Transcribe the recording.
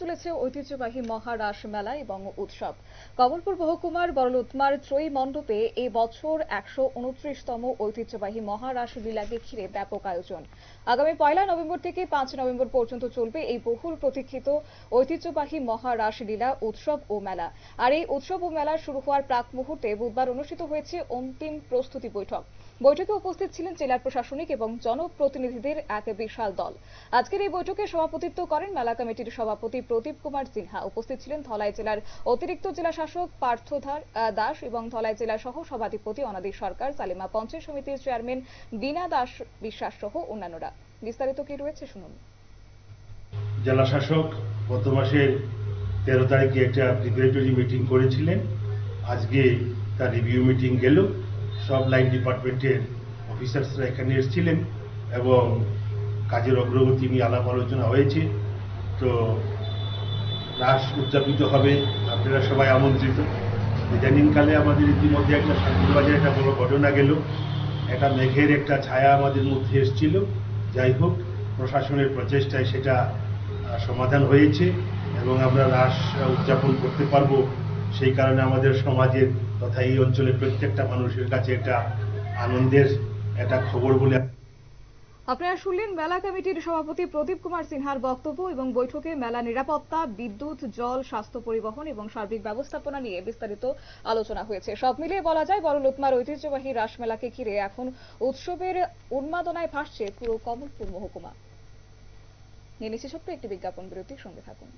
চলেছে ঐতিহ্যবাহী মহারাস মেলা এবং উৎসব। কমলপুর মহকুমার বড়লুতমার ত্রয়ী মণ্ডপে এই বছর একশো উনত্রিশতম ঐতিহ্যবাহী মহারাস লীলাকে ঘিরে ব্যাপক আয়োজন। আগামী পয়লা নভেম্বর থেকে পাঁচ নভেম্বর পর্যন্ত চলবে এই বহুল প্রতীক্ষিত ঐতিহ্যবাহী মহারাস লীলা, উৎসব ও মেলা। আর এই উৎসব ও মেলা শুরু হওয়ার প্রাক মুহূর্তে বুধবার অনুষ্ঠিত হয়েছে অন্তিম প্রস্তুতি বৈঠক। বৈঠকে উপস্থিত ছিলেন জেলার প্রশাসনিক এবং জনপ্রতিনিধিদের এক বিশাল দল। আজকের এই বৈঠকে সভাপতিত্ব করেন মেলা কমিটির সভাপতি প্রদীপ কুমার সিনহা উপস্থিত ছিলেন ধলাই জেলার অতিরিক্ত জেলা শাসক আহ, দাস এবং ধলাই জেলা সহ সভাধিপতি অনাদি সরকার সালিমা পঞ্চায়েত সমিতির চেয়ারম্যান বীণা দাস বিশ্বাস সহ অন্যান্যরা। বিস্তারিত কি রয়েছে শুনুন। জেলা শাসক গত মাসের তেরো তারিখে একটা প্রিপারেটরি মিটিং করেছিলেন। আজকে তার রিভিউ মিটিং গেল। সব লাইন ডিপার্টমেন্টের অফিসার্সরা এখানে এসেছিলেন এবং কাজের অগ্রগতি নিয়ে আলাপ আলোচনা হয়েছে। তো রাস উদযাপিত হবে। আপনারা সবাই আমন্ত্রিত। ইদানিংকালে আমাদের ইতিমধ্যে একটা শান্তিবাজারে একটা বড় ঘটনা গেল। একটা মেঘের একটা ছায়া আমাদের মধ্যে এসেছিল। যাই হোক, প্রশাসনের প্রচেষ্টায় সেটা সমাধান হয়েছে এবং আমরা রাস উদযাপন করতে পারব। সেই কারণে আমাদের সমাজের তথা এই অঞ্চলের প্রত্যেকটা মানুষের কাছে একটা আনন্দের একটা খবর বলে আপনারা শুনলেন মেলা কমিটির সভাপতি প্রদীপ কুমার সিনহার বক্তব্য এবং বৈঠকে মেলা নিরাপত্তা, বিদ্যুৎ, জল, স্বাস্থ্য পরিবহন এবং সার্বিক ব্যবস্থাপনা নিয়ে বিস্তারিত আলোচনা হয়েছে। সব মিলিয়ে বলা যায় বড়লুতমার ঐতিহ্যবাহী রাসমেলাকে ঘিরে এখন উৎসবের উন্মাদনায় ভাসছে পুরো কমলপুর মহকুমা। নিয়ে নিচ্ছে একটি বিজ্ঞাপন বিরতির সঙ্গে থাকুন।